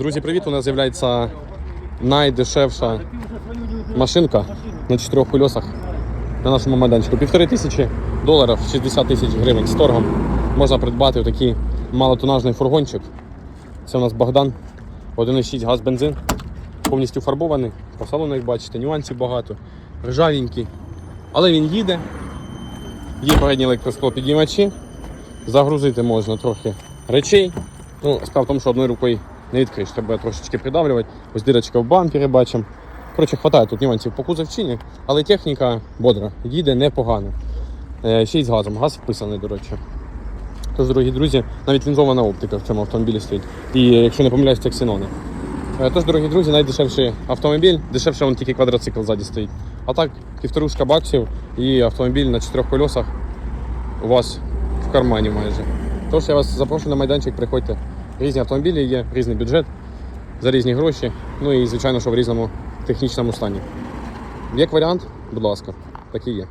Друзі, привіт! У нас з'являється найдешевша машинка на чотирьох колесах на нашому майданчику. Півтори тисячі доларів, 60 тисяч гривень з торгом. Можна придбати такий малотонажний фургончик. Це у нас Богдан, 1,6 газ бензин. Повністю фарбований. По салону, як бачите, нюансів багато. Ржавенький. Але він їде. Є передні електросклопідіймачі. Загрузити можна трохи речей. Ну, справа в тому, що одною рукою не відкриєш, треба трошечки придавлювати. Ось дирочка в бампері бачимо. Коротше, хватає тут нюансів по кузовчині, але техніка бодра, їде непогано. Е, Ще й з газом. Газ вписаний, до речі. Тож, дорогі друзі, навіть лінзована оптика в цьому автомобілі стоїть. І якщо не помиляюсь, це ксенони. Е, Тож, дорогі друзі, найдешевший автомобіль, дешевше вон тільки квадроцикл ззаді стоїть. А так, півторушка баксів і автомобіль на чотирьох колесах у вас в кармані майже. Тож я вас запрошую на майданчик, приходьте. Різні автомобілі є, різний бюджет за різні гроші. Ну і звичайно, що в різному технічному стані. Як варіант, будь ласка, такий є.